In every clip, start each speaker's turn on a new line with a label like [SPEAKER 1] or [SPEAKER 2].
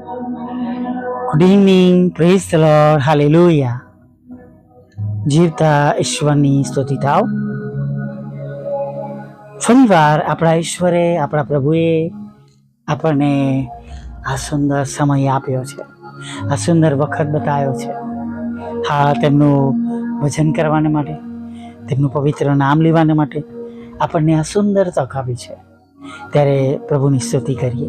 [SPEAKER 1] Good evening praise the Lord hallelujah જીવતા ઈશ્વરની સ્તુતિ થાવ. ફરીવાર આપણા ઈશ્વરે, આપણા પ્રભુએ આપણને આ સુંદર સમય આપ્યો છે. આ સુંદર વખત બતાવ્યો છે. હા, તેમનું ભજન કરવાને માટે, તેમનું પવિત્ર નામ લેવાને માટે આપણને આ સુંદર તક આપી છે. ત્યારે પ્રભુની સ્તુતિ કરીએ.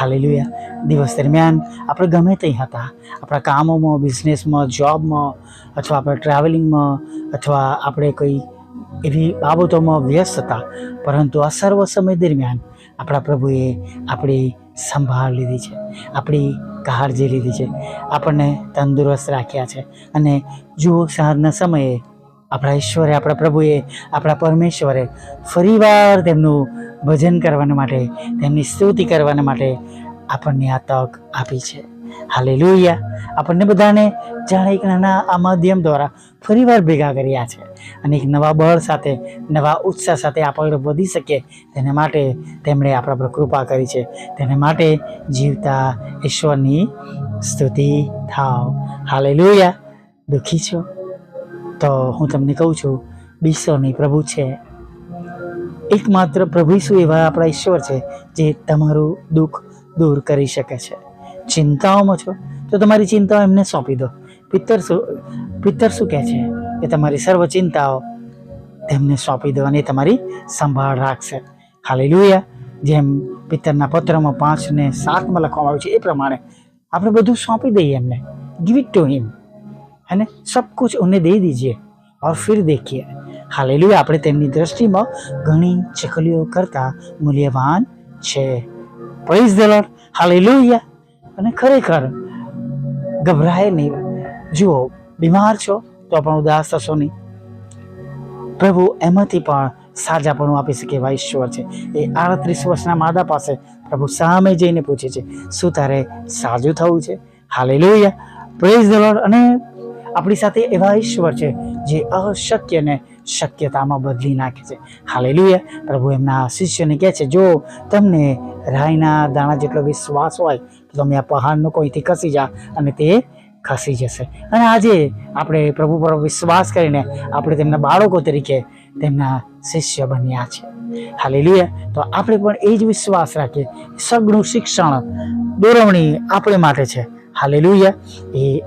[SPEAKER 1] હાલેલુયા. દિવસ દરમિયાન આપણે ગમે તે હતા. આપણા કામોમાં બિઝનેસમાં જોબમાં અથવા આપણે ટ્રાવેલિંગમાં અથવા આપણે કોઈ એવી બાબતોમાં વ્યસ્ત હતા. પરંતુ આ સર્વ સમય દરમિયાન આપણા પ્રભુએ આપણી સંભાળ લીધી છે. આપણી કાળજી લીધી છે. આપણને તંદુરસ્ત રાખ્યા છે. અને જુઓ, સાંજના સમયે આપણા ઈશ્વરે, આપણા પ્રભુએ, આપણા પરમેશ્વરે ફરીવાર તેમનું ભજન કરવાના માટે, તેમની સ્તુતિ કરવાના માટે આપણને આ તક આપી છે. હાલે લોહિયા આપણને બધાને જાણે એક નાના આ માધ્યમ દ્વારા ફરીવાર ભેગા કર્યા છે અને એક નવા બળ સાથે, નવા ઉત્સાહ સાથે આપણે વધી શકીએ તેને માટે તેમણે આપણા પર કૃપા કરી છે. તેને માટે જીવતા ઈશ્વરની સ્તુતિ થાવ. હાલે લોહિયા દુઃખી છો? તો હું તમને કહું છું બીસો નહીં પ્રભુ છે. એકમાત્ર પ્રભુ શું એવા આપણા ઈશ્વર છે, જે તમારું દુઃખ દૂર કરી શકે છે. ચિંતાઓમાં છો, તો તમારી ચિંતાઓ એમને સોંપી દો. પિત્તર શું પિત્તર શું કહે છે? કે તમારી સર્વ ચિંતાઓ તેમને સોંપી દો અને તમારી સંભાળ રાખશે. હાલી લોહિયા જેમ પિત્તરના પત્રમાં પાંચ ને સાતમાં લખવામાં આવ્યું છે, એ પ્રમાણે આપણે બધું સોંપી દઈએ એમને. ગીવ ઇટ ટુ હિમ है ना सब कुछ उन्हें दे दीजिए और फिर देखिए હાલેલુયા આપણે તેમની દ્રષ્ટિમાં ઘણી ચકલીઓ કરતા મૂલ્યવાન છે પ્રેઝ ધ લોર્ડ હાલેલુયા અને ખરેખર ગભરાય નહીં જુઓ બીમાર છો તો પણ ઉદાસ થશો નહીં પ્રભુ એમાંથી પણ સાજાપણું આપી શકે એવા ઈશ્વર છે એ આડત્રીસ વર્ષના માદા પાસે પ્રભુ સામે જઈને પૂછે છે શું તારે સાજું થવું છે હાલેલુયા પ્રેઝ ધ લોર્ડ અને આપણી સાથે એવા ઈશ્વર છે જે અશક્યને શક્યતામાં બદલી નાખે છે. હાલેલુયા. પ્રભુ એમના શિષ્યને કહે છે, જો તમને રાયના દાણા જેટલો વિશ્વાસ હોય, તો તમે આ પહાડનો કોઈથી ખસી જા અને તે ખસી જશે. અને આજે આપણે પ્રભુ પર વિશ્વાસ કરીને આપણે તેમના બાળકો તરીકે તેમના શિષ્ય બન્યા છે. હાલેલુયા. તો આપણે પણ એ જ વિશ્વાસ રાખીએ. સગળું શિક્ષણ દોરવણી આપણે માટે છે. હાલેલુયા. એ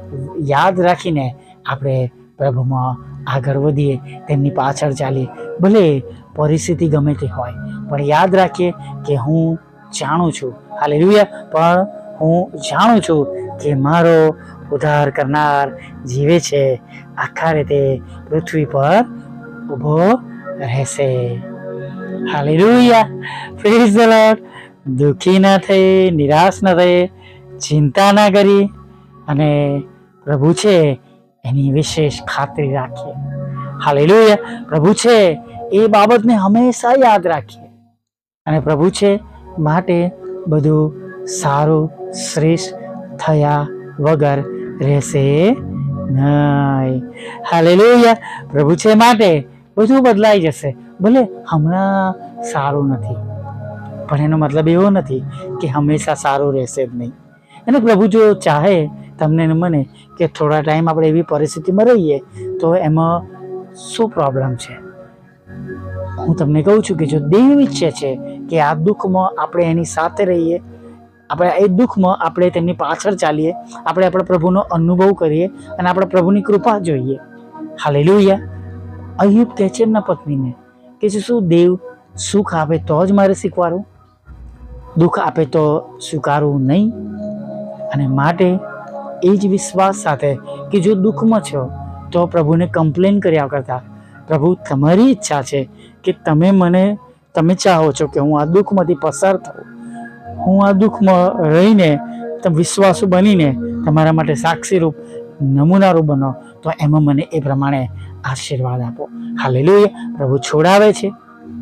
[SPEAKER 1] યાદ રાખીને આપણે પ્રભુમાં આગળ વધીએ, તેમની પાછળ ચાલીએ. ભલે પરિસ્થિતિ ગમે તે હોય, પણ યાદ રાખીએ કે હું જાણું છું. હાલેલુયા. પણ હું જાણું છું કે મારો ઉદ્ધાર કરનાર જીવે છે. આખા રીતે પૃથ્વી પર ઊભો રહેશે. હાલેલુયા. પ્રેઝ ધ લોર્ડ દુઃખી ના થઈ, નિરાશ ન થઈ. ચિંતા ના કરી અને પ્રભુ છે એની વિશેષ ખાતરી રાખીએ. હાલેલુયા. પ્રભુ છે એ બાબતને હંમેશા યાદ રાખીએ. અને પ્રભુ છે માટે બધું સારું, શ્રેષ્ઠ થયા વગર રહેશે નહીં. હાલેલુયા. પ્રભુ છે માટે બધું બદલાઈ જશે. ભલે હમણાં સારું નથી, પણ એનો મતલબ એવો નથી કે હંમેશા સારું રહેશે જ નહીં. અને પ્રભુ જો ચાહે તમને ને મને કે થોડા ટાઈમ આપણે એવી પરિસ્થિતિમાં રહીએ, તો એમાં શું પ્રોબ્લેમ છે? હું તમને કહું છું કે જો દેવ ઈચ્છે છે કે આ દુઃખમાં આપણે એની સાથે રહીએ, આપણે એ દુઃખમાં આપણે તેમની પાછળ ચાલીએ, આપણે આપણા પ્રભુનો અનુભવ કરીએ અને આપણે પ્રભુની કૃપા જોઈએ. હાલેલુયા અયુબ કહે છે એમના પત્નીને કે છે શું દેવ સુખ આપે તો જ મારે શીખવાડું દુઃખ આપે તો સ્વીકારવું નહીં. અને માટે એ જ વિશ્વાસ સાથે કે જો દુઃખમાં છો, તો પ્રભુને કમ્પ્લેન કર્યા કરતા. પ્રભુ, તમારી ઈચ્છા છે કે તમે મને, તમે ચાહો છો કે હું આ દુઃખમાંથી પસાર થઉં. હું આ દુઃખમાં રહીને, તમે વિશ્વાસુ બનીને તમારા માટે સાક્ષીરૂપ, નમૂનારૂપ બનો, તો એમાં મને એ પ્રમાણે આશીર્વાદ આપો. હાલે પ્રભુ છોડાવે છે,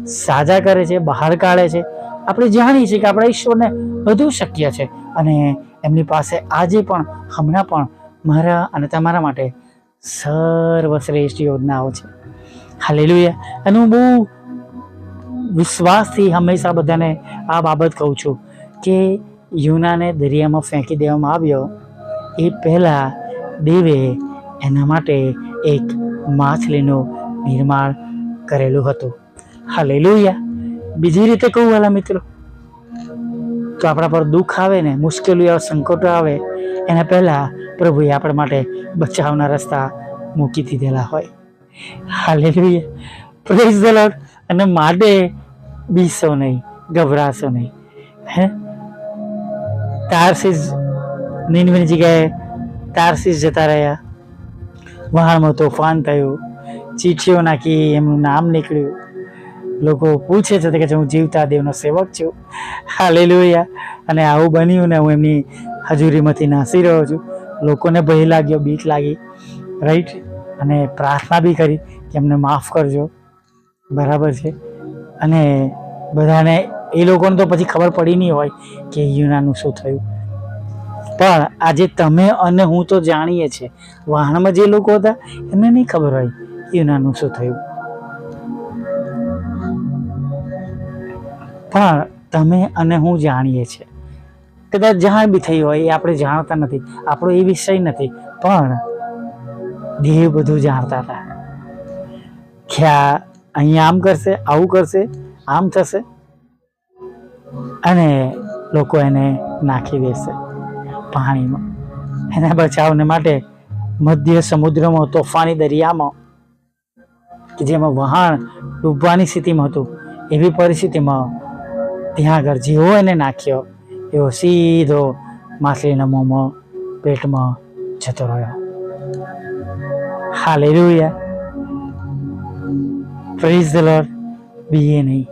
[SPEAKER 1] સાજા કરે છે, બહાર કાઢે છે. આપણે જાણીએ છીએ કે આપણા ઈશ્વરને બધું શક્ય છે અને એમની પાસે આજે પણ, હમણાં પણ મારા અને તમારા માટે સર્વશ્રેષ્ઠ યોજનાઓ છે. હાલેલુયા. અને હું બહુ વિશ્વાસથી હંમેશા બધાને આ બાબત કહું છું કે યુનાને દરિયામાં ફેંકી દેવામાં આવ્યો એ પહેલાં દેવે એના માટે એક માછલીનું નિર્માણ કરેલું હતું. હાલેલુયા. બીજી રીતે કહું વાલા મિત્રો તો આપણા પર દુઃખ આવે ને મુશ્કેલીઓ આવે, સંકટો આવે, એના પહેલાં પ્રભુએ આપણા માટે બચાવના રસ્તા મૂકી દીધેલા હોય. હાલે પ્રેઝ ધ અને માટે બીસો નહીં, ગભરાશો નહીં. હે? તારસીસ નીનવીની જગ્યાએ તારસીસ જતા રહ્યા. વહાણમાં તોફાન થયું. ચીઠીઓ નાખી, એમનું નામ નીકળ્યું. લોકો પૂછે છે કે હું જીવતા દેવનો સેવક છું. હાલેલુયા અને આવું બન્યું ને હું એમની હજુરીમાંથી નાસી રહ્યો છું. લોકોને ભય લાગ્યો, બીક લાગી. રાઈટ અને પ્રાર્થના બી કરી કે એમને માફ કરજો. બરાબર છે? અને બધાને, એ લોકોને તો પછી ખબર પડી નહીં હોય કે યુનાનું શું થયું. પણ આજે તમે અને હું તો જાણીએ છીએ. વાહણમાં જે લોકો હતા, એમને નહીં ખબર હોય યુનાનું શું થયું. પણ તમે અને હું જાણીએ છીએ. કદાચ જાણ બી થઈ હોય એ આપણે જાણતા નથી, આપણો એ વિષય નથી, પણ દેહ બધું જાણતા હતા. ખ્યા, અહીંયા આમ કરશે, આવું કરશે, આમ થશે અને લોકો એને નાખી દેશે પાણીમાં. એના બચાવને માટે મધ્ય સમુદ્રમાં, તોફાની દરિયામાં, કે જેમાં વહાણ ડૂબવાની સ્થિતિમાં હતું, એવી પરિસ્થિતિમાં ત્યાં આગળ જેવો એને નાખ્યો. એવો સીધો માછલીના મોંમાં, પેટમાં જતો રહ્યો. હાલેલુયા પ્રેઝ ધ લોર્ડ બીએ નહીં.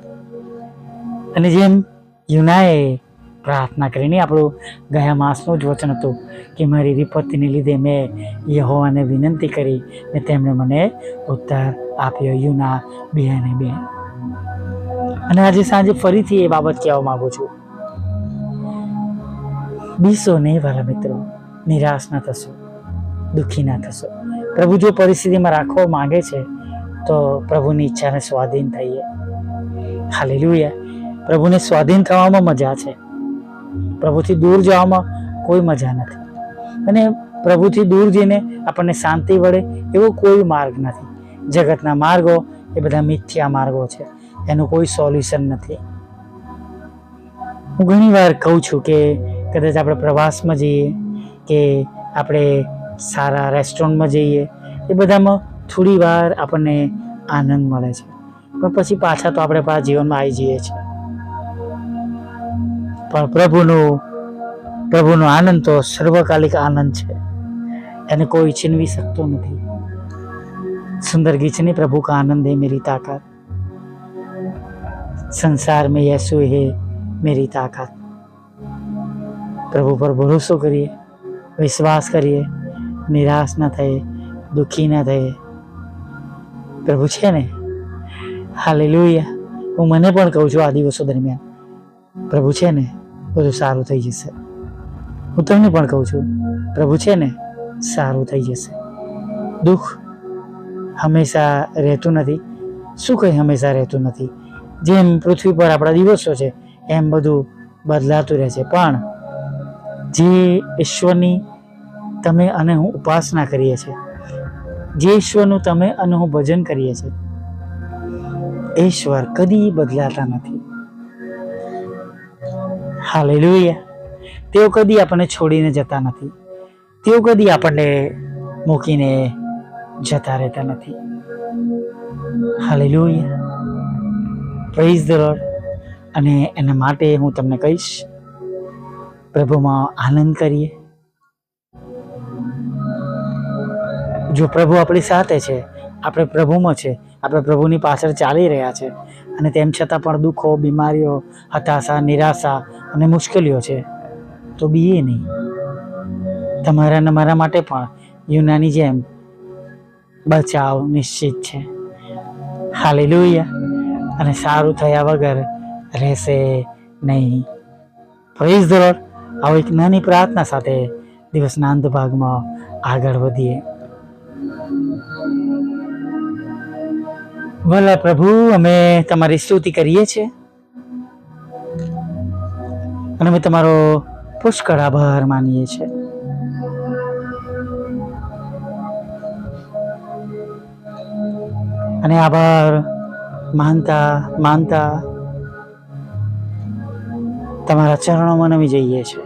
[SPEAKER 1] અને જેમ યુનાએ પ્રાર્થના કરીને આપણું ગયા માસનું જ વચન હતું કે મારી વિપત્તિને લીધે મેં યહોવાને વિનંતી કરી ને તેમણે મને ઉત્તર આપ્યો. યુના બે અને બે અને આજે સાંજે ફરીથી એ બાબત કહેવા માંગુ છું. બીસો નહીં વાલા મિત્રો, નિરાશ ના થશો, દુઃખી ના થશો. પ્રભુ જો પરિસ્થિતિમાં રાખવા માંગે છે, તો પ્રભુની ઈચ્છાને સ્વાધીન થઈએ. હાલેલુયા. પ્રભુને સ્વાધીન થવામાં મજા છે. પ્રભુથી દૂર જવામાં કોઈ મજા નથી. અને પ્રભુથી દૂર જઈને આપણને શાંતિ વળે એવો કોઈ માર્ગ નથી. જગતના માર્ગો એ બધા મિથ્યા માર્ગો છે. એનું કોઈ સોલ્યુશન નથી. હું ઘણીવાર કહું છું કે કદાચ આપણે પ્રવાસમાં જઈએ, કે આપણે સારા રેસ્ટોરન્ટમાં જઈએ, એ બધામાં થોડી વાર આપણને આનંદ મળે છે. પણ પછી પાછા તો આપણે પાછા જીવનમાં આવી જઈએ છીએ. પણ પ્રભુનું, પ્રભુનો આનંદ તો સર્વકાલિક આનંદ છે. એને કોઈ છીનવી શકતો નથી. સુંદર ગીત છે ને, પ્રભુ કા આનંદ એ મેરી તાકાત. संसार में यीशु है मेरी ताकत પ્રભુ પર ભરોસો કરીએ વિશ્વાસ કરીએ નિરાશ ન થઈએ દુઃખી ન થઈએ પ્રભુ છે ને હાલેલુયા હું મને પણ કહું છું આ દિવસો દરમિયાન પ્રભુ છે ને બધું સારું થઈ જશે હું તમને પણ કહું છું પ્રભુ છે ને સારું થઈ જશે દુઃખ હંમેશા રહેતું નથી શું કંઈ હંમેશા રહેતું નથી જેમ પૃથ્વી પર આપણા દિવસો છે, એમ બધું બદલાતું રહે છે. પણ જે ઈશ્વરની તમે અને હું ઉપાસના કરીએ છીએ, જે ઈશ્વરનું તમે અને હું ભજન કરીએ છીએ, ઈશ્વર કદી બદલાતા નથી. હાલેલુયા. તેઓ કદી આપણને છોડીને જતા નથી. તેઓ કદી આપણને મૂકીને જતા રહેતા નથી. હાલેલુયા. પ્રેઝ ધ લોર્ડ અને એના માટે હું તમને કહીશ, પ્રભુમાં આનંદ કરીએ. જો પ્રભુ આપણી સાથે છે, આપણે પ્રભુમાં છે, આપણે પ્રભુની પાછળ ચાલી રહ્યા છે, અને તેમ છતાં પણ દુઃખો, બીમારીઓ, હતાશા, નિરાશા અને મુશ્કેલીઓ છે, તો બીએ નહીં. તમારા અને મારા માટે પણ યુનાની જેમ બચાવ નિશ્ચિત છે. હાલેલુયા અને સારું થયા વગર રહેશે નહીં. પ્રેઝ ધ લોર્ડ આવો એક નાની પ્રાર્થના સાથે દિવસના અંત ભાગમાં આગળ વધીએ. ભલા પ્રભુ, અમે તમારી સ્તુતિ કરીએ છીએ. અને અમે તમારો પુષ્કળ આભાર માનીએ છીએ. અને આભાર માનતા માનતા. તમારા ચરણોમાં નમી જઈએ છીએ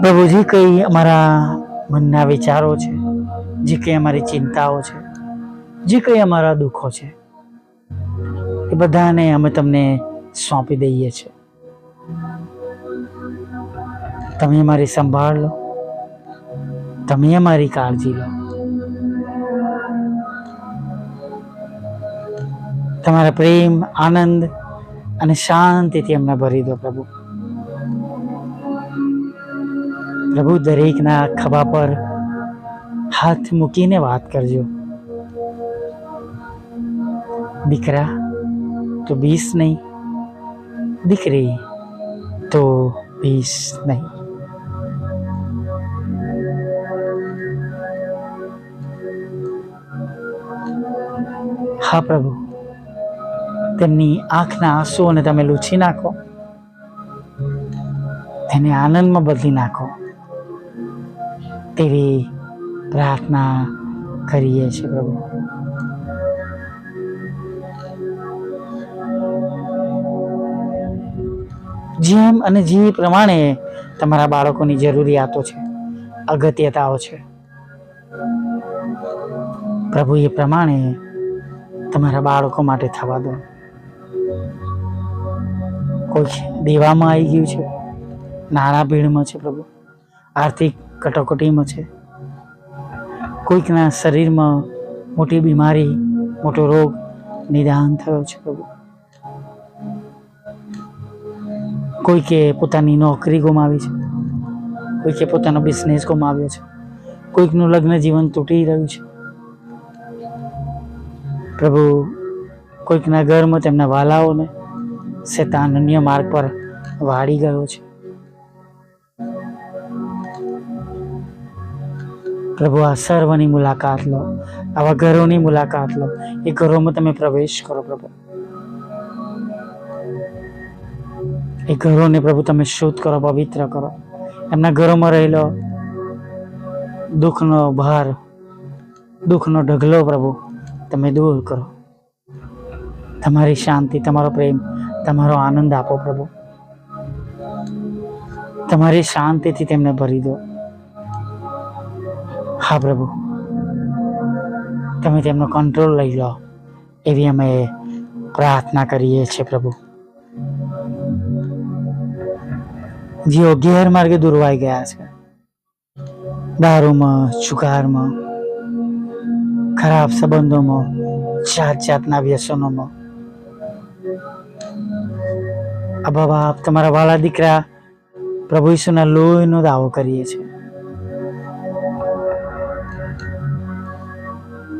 [SPEAKER 1] પ્રભુજી, કંઈ અમારા મનના વિચારો છે? જે કંઈ અમારી ચિંતાઓ છે? જે કંઈ અમારા દુઃખો છે? એ બધાને અમે તમને સોંપી દઈએ છીએ તમે મારી સંભાળ લો. તમે મારી કાળજી લો. તમારા પ્રેમ, આનંદ અને શાંતિથી અમને ભરી દો પ્રભુ. પ્રભુ, દરેકના ખભા પર હાથ મૂકીને વાત કરજો. દીકરા, તો બીસ નહીં. દીકરી તો પીસ નહીં. હા પ્રભુ, તેમની આંખના આંસુઓને તમે લૂછી નાખો. તેને આનંદમાં બદલી નાખો. તેવી પ્રાર્થના કરીએ છીએ પ્રભુ. જેમ અને જે પ્રમાણે તમારા બાળકોની જરૂરિયાતો છે, અગત્યતાઓ છે. પ્રભુ એ પ્રમાણે તમારા બાળકો માટે થવા દો. કોઈ દેવામાં આવી ગયું છે? નાણાં ભીડમાં છે પ્રભુ. આર્થિક કટોકટીમાં છે. કોઈકના શરીરમાં મોટી બીમારી, મોટો રોગ, નિદાન થયો છે પ્રભુ. કોઈકે પોતાની નોકરી ગુમાવી છે, કોઈકે પોતાનો બિઝનેસ ગુમાવ્યો છે, કોઈકનું લગ્ન જીવન તૂટી રહ્યું છે. પ્રભુ, કોઈકના ઘરમાં તેમના વાલાઓને શેતાન અન્ય માર્ગ પર વાળી ગયો છે. પ્રભુ, આ સર્વની મુલાકાત લો, આવા ઘરોની મુલાકાત લો. એ ઘરોમાં તમે પ્રવેશ કરો પ્રભુ. એ ઘરોને પ્રભુ તમે શુદ્ધ કરો, પવિત્ર કરો. એમના ઘરોમાં રહેલો દુઃખનો ભાર, દુઃખનો ઢગલો પ્રભુ તમે દૂર કરો. તમારી શાંતિ, તમારો પ્રેમ, તમારો આનંદ આપો પ્રભુ. તમારી શાંતિથી તેમને ભરી દો. હા પ્રભુ. તમે તેમનો કંટ્રોલ લઈ લો. એવી અમે પ્રાર્થના કરીએ છીએ પ્રભુ. જેઓ ગેરમાર્ગે દુરવાઈ ગયા છે. દારૂમાં, જુગારમાં, ખરાબ સંબંધોમાં જાત જાતના વ્યસનોમાં અબા બાપ તમારા વાલા દીકરા પ્રભુ ઈસુના લોહીનો દાવો કરીએ છીએ.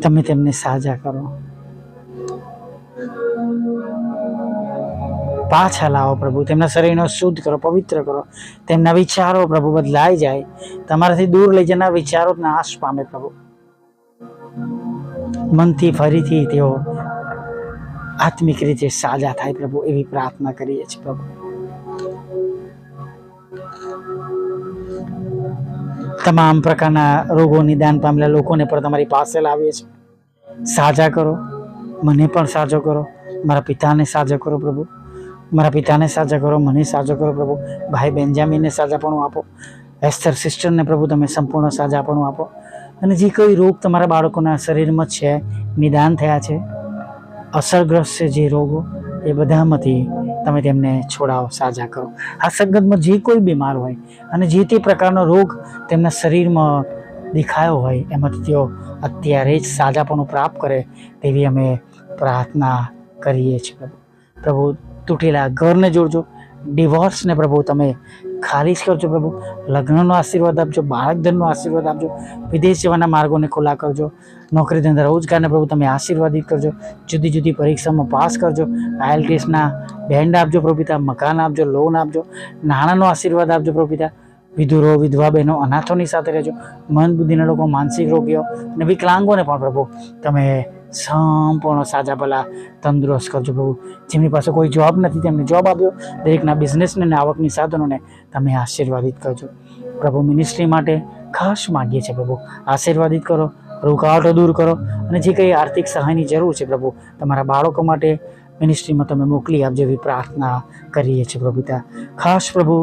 [SPEAKER 1] તમે તેમને સાજા કરો. પાછા લાવો પ્રભુ, તેમના શરીરનો શુદ્ધ કરો, પવિત્ર કરો. તેમના વિચારો પ્રભુ બદલાઈ જાય. તમારાથી દૂર લઈ જનાર વિચારો નાશ પામે પ્રભુ. મનથી ફરીથી તેઓ આત્મિક રીતે સાજા થાય પ્રભુ, એવી પ્રાર્થના કરીએ છીએ પ્રભુ. તમામ પ્રકારના રોગો, નિદાન પામેલા લોકોને પણ તમારી પાસે લાવીએ છીએ. સાજા કરો, મને પણ સાજો કરો, મારા પિતાને સાજો કરો પ્રભુ. મારા પિતાને સાજા કરો, મને સાજો કરો પ્રભુ. ભાઈ બેન્જામીનને સાજાપણું આપો. એસ્તર સિસ્ટરને પ્રભુ તમે સંપૂર્ણ સાજાપણું આપો. અને જે કોઈ રોગ તમારા બાળકોના શરીરમાં છે, નિદાન થયા છે, અસરગ્રસ્ત છે જે રોગો, એ બધામાંથી તમે તેમને છોડાવો, સાજા કરો. આ સંગતમાં જે કોઈ બીમાર હોય અને જે તે પ્રકારનો રોગ તેમના શરીરમાં દેખાયો હોય એમાંથી તેઓ અત્યારે જ સાજાપણું પ્રાપ્ત કરે તેવી અમે પ્રાર્થના કરીએ છીએ પ્રભુ. પ્રભુ તૂટેલા ઘરને જોડજો. ડિવોર્સને પ્રભુ તમે ખારીજ કરજો પ્રભુ. લગ્નનો આશીર્વાદ આપજો બાળક ધનનો આશીર્વાદ આપજો, વિદેશ જવાના માર્ગોને ખુલ્લા કરજો. નોકરી ધંધા રોજગારને પ્રભુ તમે આશીર્વાદિત કરજો. જુદી જુદી પરીક્ષામાં પાસ કરજો. આઈએલટીએસના બેન્ડ આપજો પ્રભુતા મકાન આપજો લોન આપજો. નાણાંનો આશીર્વાદ આપજો પ્રભુતા પિતા. વિધુરો, વિધવા બહેનો અનાથોની સાથે રહેજો. મન બુદ્ધિના લોકો, માનસિક રોગીઓ અને વિકલાંગોને પણ પ્રભુ તમે સંપૂર્ણ સાજા ભલા, તંદુરસ્ત કરજો પ્રભુ. જેમની પાસે કોઈ જોબ નથી, તેમને જોબ આપ્યો દરેકના બિઝનેસને અને આવકની સાધનોને તમે આશીર્વાદિત કરજો. પ્રભુ મિનિસ્ટ્રી માટે ખાસ માગીએ છીએ પ્રભુ. આશીર્વાદિત કરો, રોકાવટો દૂર કરો અને જે કંઈ આર્થિક સહાયની જરૂર છે પ્રભુ, તમારા બાળકો માટે મિનિસ્ટ્રીમાં તમે મોકલી આપજો એવી પ્રાર્થના કરીએ છીએ પ્રભુતા ખાસ પ્રભુ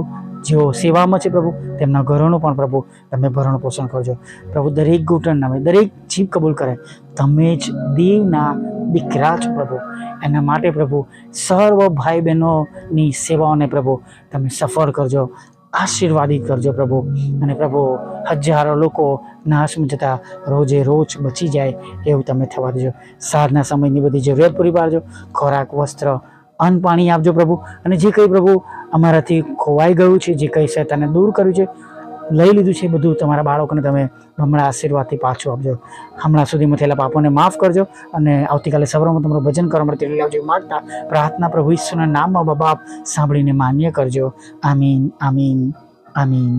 [SPEAKER 1] જેઓ સેવામાં છે પ્રભુ, તેમના ઘરોનું પણ પ્રભુ તમે ભરણ પોષણ કરજો. પ્રભુ, દરેક ઘૂંટણ નામે, દરેક જીભ કબૂલ કરે. તમે જ દેવના દીકરા છો પ્રભુ. એના માટે પ્રભુ, સર્વ ભાઈ બહેનોની સેવાઓને પ્રભુ તમે સફળ કરજો, આશીર્વાદિત કરજો પ્રભુ. અને પ્રભુ, હજારો લોકો નાશમાં જતા રોજે રોજ બચી જાય એવું તમે થવા દેજો. સાંજના સમયની બધી જરૂરિયાત પૂરી પાડજો. ખોરાક, વસ્ત્ર, અન્ન, પાણી આપજો પ્રભુ. અને જે કંઈ પ્રભુ અમારાથી ખોવાઈ ગયું છે, જે કંઈ શૈતાને દૂર કર્યું છે, લઈ લીધું છે બધું તમારા બાળકોને તમે હમણાં આશીર્વાદથી પાછું આપજો. હમણાં સુધીમાં થયેલા પાપોને માફ કરજો અને આવતીકાલે સવારમાં તમારું ભજન કરવા માટે તેડી લાવજો માગતા પ્રાર્થના પ્રભુ ઈશ્વરના નામમાં બાપ સાંભળીને માન્ય કરજો. આમીન આમીન આમીન.